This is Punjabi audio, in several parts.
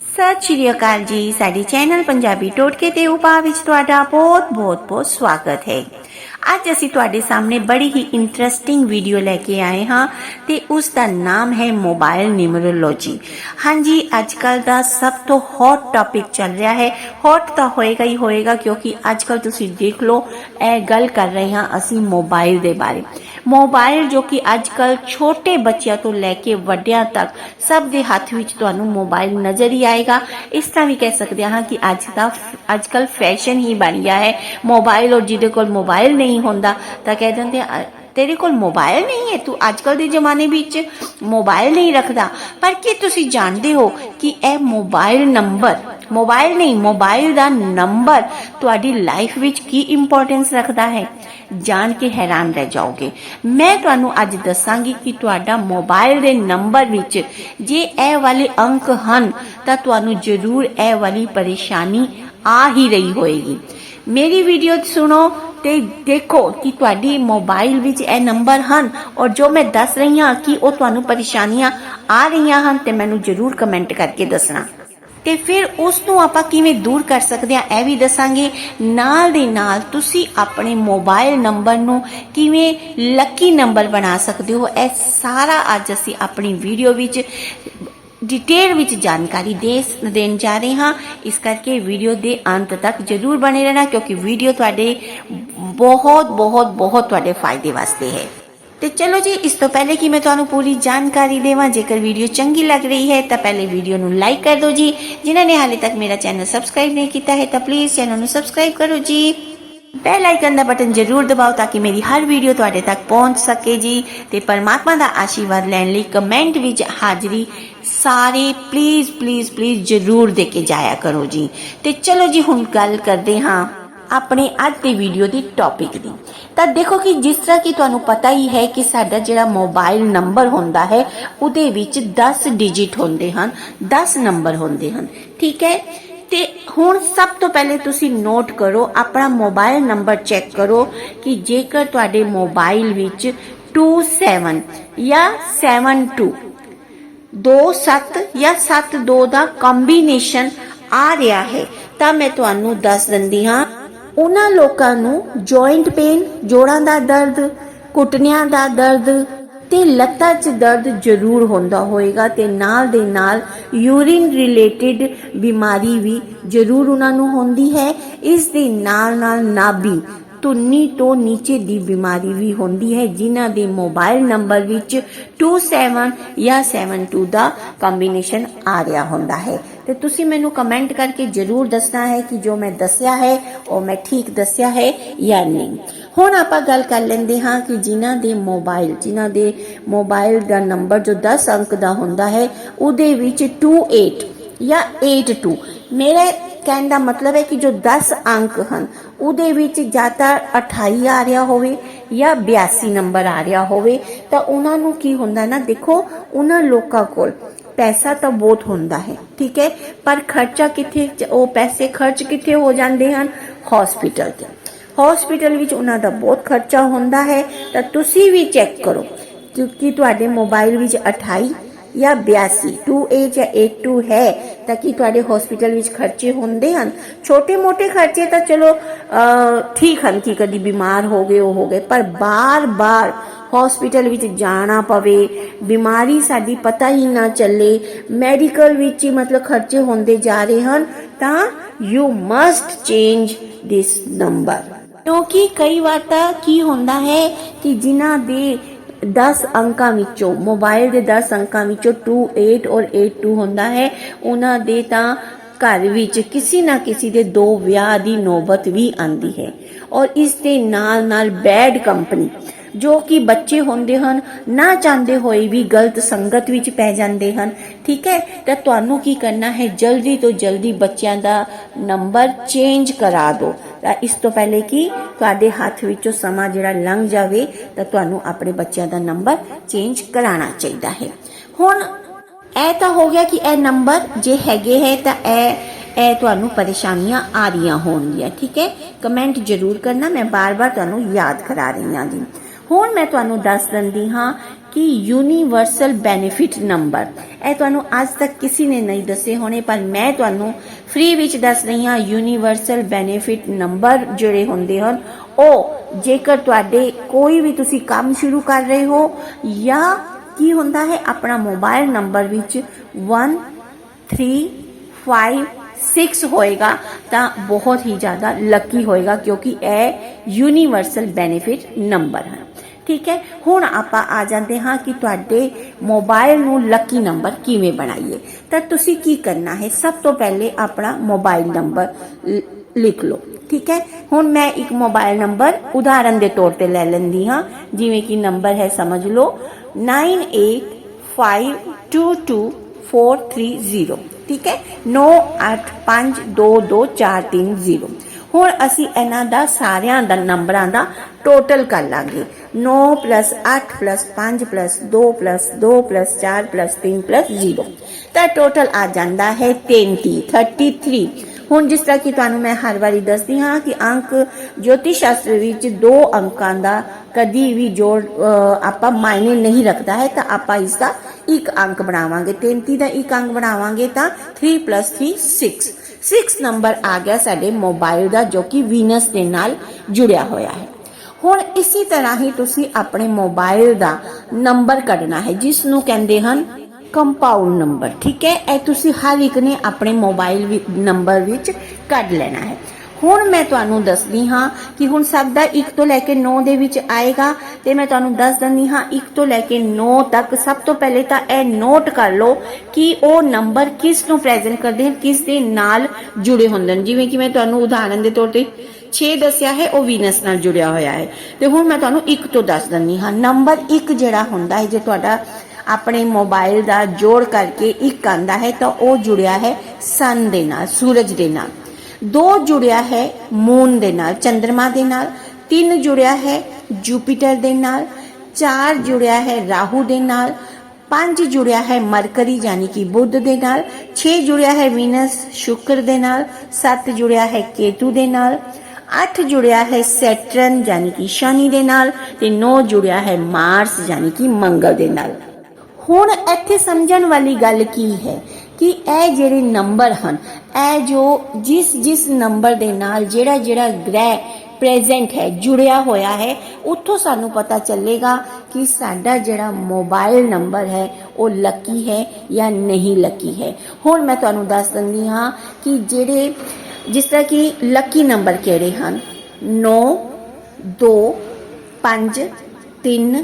ਸਤਿ ਸ਼੍ਰੀ ਅਕਾਲ ਜੀ। ਸਾਡੇ ਚੈਨਲ ਪੰਜਾਬੀ ਟੋਟਕੇ ਤੇ ਉਪਾਅ ਵਿੱਚ ਤੁਹਾਡਾ ਬਹੁਤ ਬਹੁਤ ਬਹੁਤ ਸਵਾਗਤ ਹੈ। ਅੱਜ ਅਸੀਂ ਤੁਹਾਡੇ ਸਾਹਮਣੇ ਬੜੀ ਹੀ ਇੰਟਰਸਟਿੰਗ ਵੀਡੀਓ ਲੈ ਕੇ ਆਏ ਹਾਂ ਤੇ ਉਸ ਦਾ ਨਾਮ ਹੈ ਮੋਬਾਈਲ ਨਿਊਮਰੋਲੋਜੀ ਹਾਂਜੀ ਅੱਜ ਕੱਲ ਦਾ ਸਭ ਤੋਂ ਹੌਟ ਟੌਪਿਕ ਚੱਲ ਰਿਹਾ ਹੈ। ਹੌਟ ਤਾਂ ਹੋਏਗਾ ਹੀ ਹੋਏਗਾ ਕਿਉਂਕਿ ਅੱਜ ਕੱਲ ਤੁਸੀਂ ਦੇਖ ਲਓ, ਇਹ ਗੱਲ ਕਰ ਰਹੇ ਹਾਂ ਅਸੀਂ ਮੋਬਾਈਲ ਦੇ ਬਾਰੇ। ਮੋਬਾਈਲ ਜੋ ਕਿ ਅੱਜ ਕੱਲ ਛੋਟੇ ਬੱਚਿਆਂ ਤੋਂ ਲੈ ਕੇ ਵੱਡਿਆਂ ਤੱਕ ਸਭ ਦੇ ਹੱਥ ਵਿੱਚ ਤੁਹਾਨੂੰ ਮੋਬਾਈਲ ਨਜ਼ਰ ਹੀ ਆਏਗਾ। ਇਸ ਤਰ੍ਹਾਂ ਵੀ ਕਹਿ ਸਕਦੇ ਹਾਂ ਕਿ ਅੱਜ ਦਾ ਅੱਜ ਕੱਲ ਫੈਸ਼ਨ ਹੀ ਬਣ ਗਿਆ ਹੈ। ਮੋਬਾਈਲ ਔਰ ਜਿਹਦੇ ਕੋਲ ਮੋਬਾਈਲ ਨਹੀਂ ਹੁੰਦਾ। ਤਾਂ ਕਹਿ ਦਿੰਦੇ ਤੇਰੇ ਕੋਲ ਮੋਬਾਈਲ ਨਹੀਂ ਹੈ ਤੂੰ ਅੱਜ ਦੇ ਜ਼ਮਾਨੇ ਵਿੱਚ? ਮੋਬਾਈਲ ਨਹੀਂ ਰੱਖਦਾ। ਪਰ ਕੀ ਤੁਸੀਂ ਜਾਣਦੇ ਹੋ ਕਿ ਇਹ ਮੋਬਾਈਲ ਨੰਬਰ ਮੋਬਾਈਲ ਨਹੀਂ ਮੋਬਾਈਲ ਦਾ ਨੰਬਰ ਤੁਹਾਡੀ ਲਾਈਫ ਵਿੱਚ ਕੀ ਇੰਪੋਰਟੈਂਸ ਰੱਖਦਾ ਹੈ? ਜਾਣ ਕੇ ਹੈਰਾਨ ਰਹਿ ਜਾਓਗੇ। ਮੈਂ ਤੁਹਾਨੂੰ ਅੱਜ ਦੱਸਾਂਗੀ ਕਿ ਤੁਹਾਡਾ ਮੋਬਾਈਲ ਦੇ ਨੰਬਰ ਵਿੱਚ ਜੇ ਇਹ ਵਾਲੇ ਅੰਕ ਹਨ, ਤਾਂ ਤੁਹਾਨੂੰ ਜ਼ਰੂਰ ਇਹ ਵਾਲੀ ਪਰੇਸ਼ਾਨੀ ਆ ਹੀ ਰਹੀ ਹੋਏਗੀ। ਮੇਰੀ ਵੀਡੀਓ ਸੁਣੋ ਤੇ ਦੇਖੋ ਕਿ ਤੁਹਾਡੀ ਮੋਬਾਈਲ ਵਿੱਚ ਇਹ ਨੰਬਰ ਹਨ ਔਰ ਜੋ ਮੈਂ ਦੱਸ ਰਹੀ ਹਾਂ ਕਿ ਉਹ ਤੁਹਾਨੂੰ ਪਰੇਸ਼ਾਨੀਆਂ ਆ ਰਹੀਆਂ ਹਨ ਤੇ ਮੈਨੂੰ ਜ਼ਰੂਰ ਕਮੈਂਟ ਕਰਕੇ ਦੱਸਣਾ। ਤੇ ਫਿਰ ਉਸ ਨੂੰ ਆਪਾਂ ਕਿਵੇਂ ਦੂਰ ਕਰ ਸਕਦੇ ਆ ਇਹ ਵੀ ਦੱਸਾਂਗੇ। ਨਾਲ ਦੇ ਨਾਲ ਤੁਸੀਂ ਆਪਣੇ ਮੋਬਾਈਲ ਨੰਬਰ ਨੂੰ ਕਿਵੇਂ ਲੱਕੀ ਨੰਬਰ ਬਣਾ ਸਕਦੇ ਹੋ, ਇਹ ਸਾਰਾ ਅੱਜ ਅਸੀਂ ਆਪਣੀ ਵੀਡੀਓ ਵਿੱਚ ਡਿਟੇਲ ਵਿੱਚ ਜਾਣਕਾਰੀ ਦੇ ਦੇਣ ਜਾ ਰਹੇ ਹਾਂ। ਇਸ ਕਰਕੇ ਵੀਡੀਓ ਦੇ ਅੰਤ ਤੱਕ ਜਰੂਰ ਬਣੇ ਰਹਿਣਾ ਕਿਉਂਕਿ ਵੀਡੀਓ ਤੁਹਾਡੇ ਬਹੁਤ ਬਹੁਤ ਬਹੁਤ ਤੁਹਾਡੇ ਫਾਇਦੇ ਵਾਸਤੇ ਹੈ। ਤੇ ਚਲੋ ਜੀ, ਇਸ ਤੋਂ ਪਹਿਲੇ ਕਿ ਮੈਂ ਤੁਹਾਨੂੰ ਪੂਰੀ ਜਾਣਕਾਰੀ ਦੇਵਾਂ, ਜੇਕਰ ਵੀਡੀਓ ਚੰਗੀ ਲੱਗ ਰਹੀ ਹੈ, ਤਾਂ ਪਹਿਲੇ ਵੀਡੀਓ ਨੂੰ ਲਾਈਕ ਕਰ ਦਿਓ ਜੀ। ਜਿਨ੍ਹਾਂ ਨੇ ਹਾਲੇ ਤੱਕ ਮੇਰਾ ਚੈਨਲ ਸਬਸਕ੍ਰਾਈਬ ਨਹੀਂ ਕੀਤਾ ਹੈ, ਤਾਂ ਪਲੀਜ਼ ਚੈਨਲ ਨੂੰ ਸਬਸਕ੍ਰਾਈਬ ਕਰੋ ਜੀ। ਬੈਲ ਆਈਕਨ ਦਾ ਬਟਨ ਜ਼ਰੂਰ ਦਬਾਓ ਤਾਂ ਕਿ ਮੇਰੀ ਹਰ ਵੀਡੀਓ ਤੁਹਾਡੇ ਤੱਕ ਪਹੁੰਚ ਸਕੇ ਜੀ। ਤੇ ਪਰਮਾਤਮਾ ਦਾ ਆਸ਼ੀਰਵਾਦ ਲੈਣ ਲਈ ਕਮੈਂਟ ਵਿੱਚ ਹਾਜ਼ਰੀ ਸਾਰੇ ਪਲੀਜ਼ ਪਲੀਜ਼ ਪਲੀਜ਼ ਜ਼ਰੂਰ ਦੇ ਕੇ ਜਾਇਆ ਕਰੋ ਜੀ। ਤੇ ਚਲੋ ਜੀ, ਹੁਣ ਗੱਲ ਕਰਦੇ ਹਾਂ ਆਪਣੇ ਅੱਜ ਦੀ ਵੀਡੀਓ ਦੀ ਟੌਪਿਕ ਦੀ। ਤਾਂ ਦੇਖੋ ਕਿ ਜਿਸ ਤਰ੍ਹਾਂ ਕਿ ਤੁਹਾਨੂੰ ਪਤਾ ਹੀ ਹੈ ਕਿ ਸਾਡਾ ਜਿਹੜਾ ਮੋਬਾਈਲ ਨੰਬਰ ਹੁੰਦਾ ਹੈ, ਉਹਦੇ ਵਿੱਚ 10 ਡਿਜਿਟ ਹੁੰਦੇ ਹਨ 10 ਨੰਬਰ ਹੁੰਦੇ ਹਨ। ਠੀਕ ਹੈ? ਤੇ ਹੁਣ ਸਭ ਤੋਂ ਪਹਿਲੇ ਤੁਸੀਂ ਨੋਟ ਕਰੋ, ਆਪਣਾ ਮੋਬਾਈਲ ਨੰਬਰ ਚੈੱਕ ਕਰੋ ਕਿ ਜੇਕਰ ਤੁਹਾਡੇ ਮੋਬਾਈਲ ਵਿੱਚ 27 ਜਾਂ 72 27 ਜਾਂ 72 ਦਾ ਕੰਬੀਨੇਸ਼ਨ ਆ ਰਿਹਾ ਹੈ, ਤਾਂ ਮੈਂ ਤੁਹਾਨੂੰ ਦੱਸ ਦਿੰਦੀ ਹਾਂ ਉਹਨਾਂ ਲੋਕਾਂ ਨੂੰ ਜੁਆਇੰਟ ਪੇਨ ਜੋੜਾਂ ਦਾ ਦਰਦ, ਘੁਟਨਿਆਂ ਦਾ ਦਰਦ ਤੇ ਲੱਤਾਂ 'ਚ ਦਰਦ ਜ਼ਰੂਰ ਹੁੰਦਾ ਹੋਏਗਾ ਤੇ ਨਾਲ ਦੇ ਨਾਲ ਯੂਰਿਨ ਰਿਲੇਟਡ ਬਿਮਾਰੀ ਵੀ ਜ਼ਰੂਰ ਉਹਨਾਂ ਨੂੰ ਹੁੰਦੀ ਹੈ। ਇਸ ਦੇ ਨਾਲ ਨਾਲ ਨਾਭੀ ਤੁੰਨੀ ਤੋਂ ਨੀਚੇ ਦੀ ਬਿਮਾਰੀ ਵੀ ਹੁੰਦੀ ਹੈ, ਜਿਨ੍ਹਾਂ ਦੇ ਮੋਬਾਈਲ ਨੰਬਰ ਵਿੱਚ 27 ਜਾਂ 72 ਦਾ ਕੰਬੀਨੇਸ਼ਨ ਆ ਰਿਹਾ ਹੁੰਦਾ ਹੈ। ਤੇ ਤੁਸੀਂ ਮੈਨੂੰ ਕਮੈਂਟ ਕਰਕੇ ਜਰੂਰ ਦੱਸਣਾ ਹੈ ਕਿ ਜੋ ਮੈਂ ਦੱਸਿਆ ਹੈ, ਉਹ ਮੈਂ ਠੀਕ ਦੱਸਿਆ ਹੈ ਜਾਂ ਨਹੀਂ। ਹੁਣ ਆਪਾਂ ਗੱਲ ਕਰ ਲੈਂਦੇ ਹਾਂ ਕਿ ਜਿਨ੍ਹਾਂ ਦੇ ਮੋਬਾਈਲ ਜਿਨ੍ਹਾਂ ਦੇ ਮੋਬਾਈਲ ਦਾ ਨੰਬਰ ਜੋ 10 ਅੰਕ ਦਾ ਹੁੰਦਾ ਹੈ, ਉਹਦੇ ਵਿੱਚ 28 ਜਾਂ 82 ਮੇਰੇ ਕਹਿਣ ਦਾ ਮਤਲਬ ਹੈ ਕਿ ਜੋ 10 ਅੰਕ ਹਨ, ਉਹਦੇ ਵਿੱਚ ਜਾਂ ਤਾਂ 28 ਆ ਰਿਹਾ ਹੋਵੇ ਜਾਂ 82 ਨੰਬਰ ਆ ਰਿਹਾ ਹੋਵੇ, ਤਾਂ ਉਹਨਾਂ ਨੂੰ ਕੀ ਹੁੰਦਾ ਨਾ, ਦੇਖੋ, ਉਹਨਾਂ ਲੋਕਾਂ ਕੋਲ ਪੈਸਾ ਤਾਂ ਬਹੁਤ ਹੁੰਦਾ ਹੈ, ਠੀਕ ਹੈ, ਪਰ ਖਰਚਾ ਕਿੱਥੇ, ਉਹ ਪੈਸੇ ਖਰਚ ਕਿੱਥੇ ਹੋ ਜਾਂਦੇ ਹਨ? ਹਸਪੀਟਲ ਤੇ। ਹਸਪੀਟਲ ਵਿੱਚ ਉਹਨਾਂ ਦਾ ਬਹੁਤ ਖਰਚਾ ਹੁੰਦਾ ਹੈ, ਤਾਂ ਤੁਸੀਂ ਵੀ ਚੈੱਕ ਕਰੋ ਕਿਉਂਕਿ ਤੁਹਾਡੇ ਮੋਬਾਈਲ ਵਿੱਚ 28 ਜਾਂ 82 28 ਜਾਂ 82 ਹੈ, ਤਾਂ ਕਿ ਤੁਹਾਡੇ ਹਸਪੀਟਲ ਵਿੱਚ ਖਰਚੇ ਹੁੰਦੇ ਹਨ? ਛੋਟੇ-ਮੋਟੇ ਖਰਚੇ ਤਾਂ ਚਲੋ ਠੀਕ ਹਨ ਕਿ ਕਦੀ ਬਿਮਾਰ ਹੋ ਗਏ, ਉਹ ਹੋ ਗਏ, ਪਰ ਬਾਰ-ਬਾਰ ਹਸਪੀਟਲ ਵਿੱਚ ਜਾਣਾ ਪਵੇ, ਬਿਮਾਰੀ ਸਾਡੀ ਪਤਾ ਹੀ ਨਾ ਚੱਲੇ ਮੈਡੀਕਲ ਵਿੱਚ ਹੀ ਮਤਲਬ ਖਰਚੇ ਹੁੰਦੇ ਜਾ ਰਹੇ ਹਨ, ਤਾਂ you must change this number ਕਿਉਂਕਿ ਕਈ ਵਾਰ ਤਾਂ ਕੀ ਹੁੰਦਾ ਹੈ ਕਿ ਜਿਨ੍ਹਾਂ ਦੇ 10 ਅੰਕਾਂ ਵਿੱਚੋਂ ਮੋਬਾਈਲ ਦੇ 10 ਅੰਕਾਂ ਵਿੱਚੋਂ 28 ਔਰ 82 ਹੁੰਦਾ ਹੈ। ਉਹਨਾਂ ਦੇ ਤਾਂ ਘਰ ਵਿੱਚ ਕਿਸੇ ਨਾ ਕਿਸੇ ਦੇ ਦੋ ਵਿਆਹ ਦੀ ਨੌਬਤ ਵੀ ਆਂਦੀ ਹੈ। ਔਰ ਇਸ ਦੇ ਨਾਲ ਨਾਲ ਬੈਡ ਕੰਪਨੀ ਜੋ ਕਿ ਬੱਚੇ ਹੁੰਦੇ ਹਨ, ਨਾ ਚਾਹੁੰਦੇ ਹੋਏ ਵੀ ਗਲਤ ਸੰਗਤ ਵਿੱਚ ਪੈ ਜਾਂਦੇ ਹਨ। ਠੀਕ ਹੈ? ਤਾਂ ਤੁਹਾਨੂੰ ਕੀ ਕਰਨਾ ਹੈ? ਜਲਦੀ ਤੋਂ ਜਲਦੀ ਬੱਚਿਆਂ ਦਾ ਨੰਬਰ ਚੇਂਜ ਕਰਾ ਦਿਓ। ਤਾਂ ਇਸ ਤੋਂ ਪਹਿਲੇ ਕਿ? ਤੁਹਾਡੇ ਹੱਥ ਵਿੱਚੋਂ ਸਮਾਂ ਜਿਹੜਾ ਲੰਘ ਜਾਵੇ, ਤਾਂ ਤੁਹਾਨੂੰ ਆਪਣੇ ਬੱਚਿਆਂ ਦਾ ਨੰਬਰ ਚੇਂਜ ਕਰਾਉਣਾ ਚਾਹੀਦਾ ਹੈ। ਹੁਣ ਇਹ ਤਾਂ ਹੋ ਗਿਆ ਕਿ ਇਹ ਨੰਬਰ ਜੇ ਹੈਗੇ ਹੈ, ਤਾਂ ਇਹ ਇਹ ਤੁਹਾਨੂੰ ਪਰੇਸ਼ਾਨੀਆਂ ਆ ਰਹੀਆਂ ਹੋਣਗੀਆਂ। ਠੀਕ ਹੈ? ਕਮੈਂਟ ਜ਼ਰੂਰ ਕਰਨਾ, ਮੈਂ ਬਾਰ-ਬਾਰ ਤੁਹਾਨੂੰ ਯਾਦ ਕਰਾ ਰਹੀ ਹਾਂ ਜੀ। ਹੁਣ ਮੈਂ ਤੁਹਾਨੂੰ ਦੱਸ ਦਿੰਦੀ ਹਾਂ ਕਿ ਯੂਨੀਵਰਸਲ ਬੈਨੀਫਿਟ ਨੰਬਰ ਇਹ ਤੁਹਾਨੂੰ ਅੱਜ ਤੱਕ ਕਿਸੇ ਨੇ ਨਹੀਂ ਦੱਸੇ ਹੋਣੇ, ਪਰ ਮੈਂ ਤੁਹਾਨੂੰ ਫ੍ਰੀ ਵਿੱਚ ਦੱਸ ਰਹੀ ਹਾਂ ਯੂਨੀਵਰਸਲ ਬੈਨੀਫਿਟ ਨੰਬਰ ਜਿਹੜੇ ਹੁੰਦੇ ਹਨ, ਉਹ ਜੇਕਰ ਤੁਹਾਡੇ ਕੋਈ ਵੀ ਤੁਸੀਂ ਕੰਮ ਸ਼ੁਰੂ ਕਰ ਰਹੇ ਹੋ ਜਾਂ ਕੀ ਹੁੰਦਾ ਹੈ, ਆਪਣਾ ਮੋਬਾਈਲ ਨੰਬਰ ਵਿੱਚ 1 3 5 6 ਹੋਏਗਾ, ਤਾਂ ਬਹੁਤ ਹੀ ਜ਼ਿਆਦਾ ਲੱਕੀ ਹੋਏਗਾ ਕਿਉਂਕਿ ਇਹ ਯੂਨੀਵਰਸਲ ਬੈਨੀਫਿਟ ਨੰਬਰ ਹੈ ਠੀਕ ਹੈ? ਹੁਣ ਆਪਾਂ ਆ ਜਾਂਦੇ ਹਾਂ ਕਿ ਤੁਹਾਡੇ ਮੋਬਾਈਲ ਨੂੰ ਲੱਕੀ ਨੰਬਰ ਕਿਵੇਂ ਬਣਾਈਏ? ਤਾਂ ਤੁਸੀਂ ਕੀ ਕਰਨਾ ਹੈ? ਸਭ ਤੋਂ ਪਹਿਲੇ ਆਪਣਾ ਮੋਬਾਈਲ ਨੰਬਰ ਲਿਖ ਲਓ, ਠੀਕ ਹੈ? ਹੁਣ ਮੈਂ ਇੱਕ ਮੋਬਾਈਲ ਨੰਬਰ ਉਦਾਹਰਨ ਦੇ ਤੌਰ ਤੇ ਲੈ ਲੈਂਦੀ ਹਾਂ। ਜਿਵੇਂ ਕਿ ਨੰਬਰ ਹੈ, ਸਮਝ ਲਓ 98522430 ਠੀਕ ਹੈ? 98522240 ਹੁਣ ਅਸੀਂ ਇਹਨਾਂ ਦਾ ਸਾਰਿਆਂ ਦਾ ਨੰਬਰਾਂ ਦਾ ਟੋਟਲ ਕਰ ਲਾਂਗੇ। 9 8 5 2 2 4 3 0 ਤਾਂ ਟੋਟਲ ਆ ਜਾਂਦਾ ਹੈ 33 33 ਹੁਣ ਜਿਸ ਤਰ੍ਹਾਂ ਕਿ ਤੁਹਾਨੂੰ ਮੈਂ ਹਰ ਵਾਰੀ ਦੱਸਦੀ ਹਾਂ ਕਿ ਅੰਕ ਜੋਤਿਸ਼ ਸ਼ਾਸਤਰ ਵਿੱਚ ਦੋ ਅੰਕਾਂ ਦਾ ਕਦੀ ਵੀ ਜੋੜ ਆਪਾਂ ਮਾਇਨੇ ਨਹੀਂ ਰੱਖਦਾ ਹੈ, ਤਾਂ ਆਪਾਂ ਇਸ ਦਾ ਇੱਕ ਅੰਕ ਬਣਾਵਾਂਗੇ। 33 ਦਾ ਇੱਕ ਅੰਕ ਬਣਾਵਾਂਗੇ ਤਾਂ 3 3 6 6 ਨੰਬਰ ਆ ਗਿਆ ਸਾਡੇ ਮੋਬਾਈਲ ਦਾ ਜੋ ਕਿ ਵੀਨਸ ਦੇ ਨਾਲ ਜੁੜਿਆ ਹੋਇਆ ਹੈ। ਹੁਣ ਇਸੇ ਤਰ੍ਹਾਂ ਹੀ ਤੁਸੀਂ ਆਪਣੇ ਮੋਬਾਈਲ ਦਾ ਨੰਬਰ ਕੱਢਣਾ ਹੈ ਜਿਸ ਨੂੰ ਕਹਿੰਦੇ ਹਨ ਕੰਪਾਊਂਡ ਨੰਬਰ ਠੀਕ ਹੈ, ਇਹ ਤੁਸੀਂ ਹਰ ਇੱਕ ਨੇ ਆਪਣੇ ਮੋਬਾਈਲ ਨੰਬਰ ਵਿੱਚ ਕੱਢ ਲੈਣਾ ਹੈ। ਹੁਣ ਮੈਂ ਤੁਹਾਨੂੰ ਦੱਸਦੀ ਹਾਂ ਕਿ ਹੁਣ ਸਭ ਦਾ 1 ਤੋਂ ਲੈ ਕੇ 9 ਦੇ ਵਿੱਚ ਆਏਗਾ ਤੇ ਮੈਂ ਤੁਹਾਨੂੰ ਦੱਸ ਦਿੰਦੀ ਹਾਂ 1 ਤੋਂ ਲੈ ਕੇ 9 ਤੱਕ ਸਭ ਤੋਂ ਪਹਿਲੇ ਤਾਂ ਇਹ ਨੋਟ ਕਰ ਲਓ ਕਿ ਉਹ ਨੰਬਰ ਕਿਸ ਨੂੰ ਪ੍ਰੈਜ਼ੈਂਟ ਕਰਦੇ ਹਨ, ਕਿਸ ਦੇ ਨਾਲ ਜੁੜੇ ਹੁੰਦੇ ਹਨ। ਜਿਵੇਂ ਕਿ ਮੈਂ ਤੁਹਾਨੂੰ ਉਦਾਹਰਨ ਦੇ ਤੌਰ ਤੇ 6 ਦੱਸਿਆ ਹੈ, ਉਹ ਵੀਨਸ ਨਾਲ ਜੁੜਿਆ ਹੋਇਆ ਹੈ। ਤੇ ਹੁਣ ਮੈਂ ਤੁਹਾਨੂੰ 1 ਤੋਂ ਦੱਸ ਦਿੰਦੀ ਹਾਂ ਨੰਬਰ 1 ਜਿਹੜਾ ਹੁੰਦਾ ਹੈ, ਜੇ ਤੁਹਾਡਾ ਆਪਣੇ ਮੋਬਾਈਲ ਦਾ ਜੋੜ ਕਰਕੇ ਇੱਕ ਆਂਦਾ ਹੈ, ਤਾਂ ਉਹ ਜੁੜਿਆ ਹੈ ਸਨ ਦੇ ਨਾਲ, ਸੂਰਜ ਦੇ ਨਾਲ। ਦੋ ਜੁੜਿਆ ਹੈ ਮੂਨ ਦੇ ਨਾਲ ਚੰ드ਰਮਾ ਦੇ ਨਾਲ, ਤਿੰਨ ਜੁੜਿਆ ਹੈ ਜੁਪੀਟਰ ਦੇ ਨਾਲ, ਚਾਰ ਜੁੜਿਆ ਹੈ ਰਾਹੂ ਦੇ ਨਾਲ, ਪੰਜ ਜੁੜਿਆ ਹੈ ਮਰਕਰੀ ਯਾਨੀ ਕਿ ਬੁੱਧ ਦੇ ਨਾਲ 6 ਜੁੜਿਆ ਹੈ ਵੀਨਸ ਸ਼ੁਕਰ ਦੇ ਨਾਲ 7 ਜੁੜਿਆ ਹੈ ਕੇਤੂ ਦੇ ਨਾਲ 8 ਜੁੜਿਆ ਹੈ ਸੈਟਰਨ ਯਾਨੀ ਕਿ ਸ਼ਨੀ ਦੇ ਨਾਲ ਤੇ 9 ਜੁੜਿਆ ਹੈ ਮਾਰਸ ਯਾਨੀ ਕਿ ਮੰਗਲ ਦੇ ਨਾਲ। ਹੁਣ ਇੱਥੇ ਸਮਝਣ ਵਾਲੀ ਗੱਲ ਕੀ ਹੈ? ਕਿ ਇਹ ਜਿਹੜੇ ਨੰਬਰ ਹਨ, ਇਹ ਜੋ ਜਿਸ ਜਿਸ ਨੰਬਰ ਦੇ ਨਾਲ ਜਿਹੜਾ ਜਿਹੜਾ ਗ੍ਰਹਿ ਪ੍ਰੈਜ਼ੈਂਟ ਹੈ, ਜੁੜਿਆ ਹੋਇਆ ਹੈ, ਉੱਥੋਂ ਸਾਨੂੰ ਪਤਾ ਚੱਲੇਗਾ ਕਿ ਸਾਡਾ ਜਿਹੜਾ ਮੋਬਾਈਲ ਨੰਬਰ ਹੈ, ਉਹ ਲੱਕੀ ਹੈ ਜਾਂ ਨਹੀਂ ਲੱਕੀ ਹੈ। ਹੁਣ ਮੈਂ ਤੁਹਾਨੂੰ ਦੱਸ ਦਿੰਦੀ ਹਾਂ ਕਿ ਜਿਹੜੇ ਜਿਸ ਤਰ੍ਹਾਂ ਕਿ ਲੱਕੀ ਨੰਬਰ ਕਿਹੜੇ ਹਨ? 9 2 5 3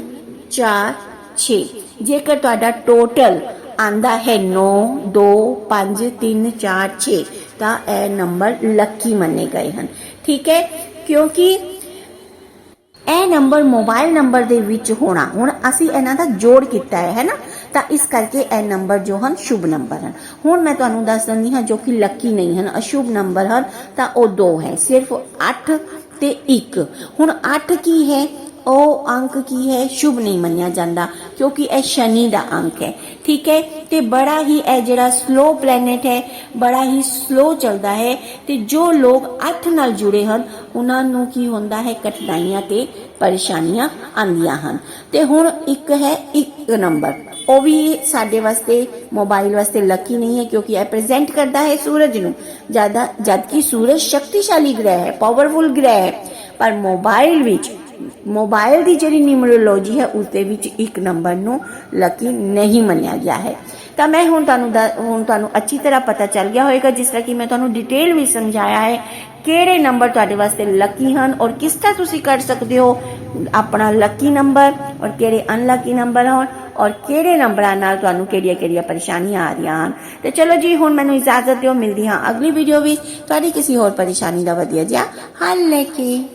4 6 ਜੇਕਰ ਤੁਹਾਡਾ ਟੋਟਲ ਆਂਦਾ ਹੈ 9 2 5 3 4 6 ਤਾਂ ਇਹ ਨੰਬਰ ਲੱਕੀ ਮੰਨੇ ਗਏ ਹਨ। ਠੀਕ ਹੈ? ਕਿਉਂਕਿ ਇਹ ਨੰਬਰ ਮੋਬਾਈਲ ਨੰਬਰ ਦੇ ਵਿੱਚ ਹੋਣਾ। ਹੁਣ ਅਸੀਂ ਇਹਨਾਂ ਦਾ ਜੋੜ ਕੀਤਾ ਹੈ ਹੈ ਨਾ? ਤਾਂ ਇਸ ਕਰਕੇ ਇਹ ਨੰਬਰ ਜੋ ਹਨ, ਸ਼ੁਭ ਨੰਬਰ ਹਨ। ਹੁਣ ਮੈਂ ਤੁਹਾਨੂੰ ਦੱਸ ਦਿੰਦੀ ਹਾਂ ਜੋ ਕਿ ਲੱਕੀ ਨਹੀਂ ਹਨ, ਅਸ਼ੁਭ ਨੰਬਰ ਹਨ, ਤਾਂ ਉਹ ਦੋ ਹੈ। ਸਿਰਫ 8 ਤੇ 1 ਹੁਣ 8 ਕੀ ਹੈ? ਉਹ ਅੰਕ ਕੀ ਹੈ? ਸ਼ੁਭ ਨਹੀਂ ਮੰਨਿਆ ਜਾਂਦਾ, ਕਿਉਂਕਿ ਇਹ ਸ਼ਨੀ ਦਾ ਅੰਕ ਹੈ। ਠੀਕ ਹੈ? ਤੇ ਬੜਾ ਹੀ ਇਹ ਜਿਹੜਾ ਸਲੋ ਪਲੈਨਟ ਹੈ, ਬੜਾ ਹੀ ਸਲੋ ਚੱਲਦਾ ਹੈ ਤੇ ਜੋ ਲੋਕ 8 ਨਾਲ ਜੁੜੇ ਹਨ, ਉਹਨਾਂ ਨੂੰ ਕੀ ਹੁੰਦਾ ਹੈ? ਕਠਿਨਾਈਆਂ ਤੇ ਪਰੇਸ਼ਾਨੀਆਂ ਆਉਂਦੀਆਂ ਹਨ। ਤੇ ਹੁਣ ਇੱਕ ਹੈ ਇੱਕ ਨੰਬਰ। ਉਹ ਵੀ ਸਾਡੇ ਵਾਸਤੇ ਮੋਬਾਈਲ ਵਾਸਤੇ ਲੱਕੀ ਨਹੀਂ ਹੈ, ਕਿਉਂਕਿ ਇਹ ਪ੍ਰੈਜ਼ੈਂਟ ਕਰਦਾ ਹੈ ਸੂਰਜ ਨੂੰ। ਜ਼ਿਆਦਾ ਜਦਕਿ ਸੂਰਜ ਸ਼ਕਤੀਸ਼ਾਲੀ ਗ੍ਰਹਿ ਹੈ ਪਾਵਰਫੁਲ ਗ੍ਰਹਿ ਹੈ, ਪਰ ਮੋਬਾਈਲ ਵਿੱਚ ਮੋਬਾਈਲ ਦੀ ਜਿਹੜੀ ਨਿਊਮਰੋਲੋਜੀ ਹੈ, ਉਸ ਦੇ ਵਿੱਚ ਇੱਕ ਨੰਬਰ ਨੂੰ ਲੱਕੀ ਨਹੀਂ ਮੰਨਿਆ ਗਿਆ ਹੈ। ਤਾਂ ਮੈਂ ਹੁਣ ਤੁਹਾਨੂੰ ਦ- ਹੁਣ ਤੁਹਾਨੂੰ ਅੱਛੀ ਤਰ੍ਹਾਂ ਪਤਾ ਚੱਲ ਗਿਆ ਹੋਵੇਗਾ ਜਿਸ ਤਰ੍ਹਾਂ ਕਿ ਮੈਂ ਤੁਹਾਨੂੰ ਡਿਟੇਲ ਵਿੱਚ ਸਮਝਾਇਆ ਹੈ ਕਿਹੜੇ ਨੰਬਰ ਤੁਹਾਡੇ ਵਾਸਤੇ ਲੱਕੀ ਹਨ ਔਰ ਕਿਸ ਤਰ੍ਹਾਂ ਤੁਸੀਂ ਕਰ ਸਕਦੇ ਹੋ ਆਪਣਾ ਲੱਕੀ ਨੰਬਰ ਔਰ ਕਿਹੜੇ ਅਨਲੱਕੀ ਨੰਬਰ ਹਨ ਔਰ ਕਿਹੜੇ ਨੰਬਰਾਂ ਨਾਲ ਤੁਹਾਨੂੰ ਕਿਹੜੀਆਂ ਕਿਹੜੀਆਂ ਪਰੇਸ਼ਾਨੀਆਂ ਆ ਰਹੀਆਂ ਹਨ। ਤੇ ਚਲੋ ਜੀ, ਹੁਣ ਮੈਨੂੰ ਇਜਾਜ਼ਤ ਦਿਓ, ਮਿਲਦੀ ਹਾਂ ਅਗਲੀ ਵੀਡੀਓ ਵਿੱਚ। ਤੁਹਾਡੀ ਕਿਸੇ ਹੋਰ ਪਰੇਸ਼ਾਨੀ ਦਾ ਵਧੀਆ ਜਿਹਾ ਹੱਲ ਲੈ ਕੇ।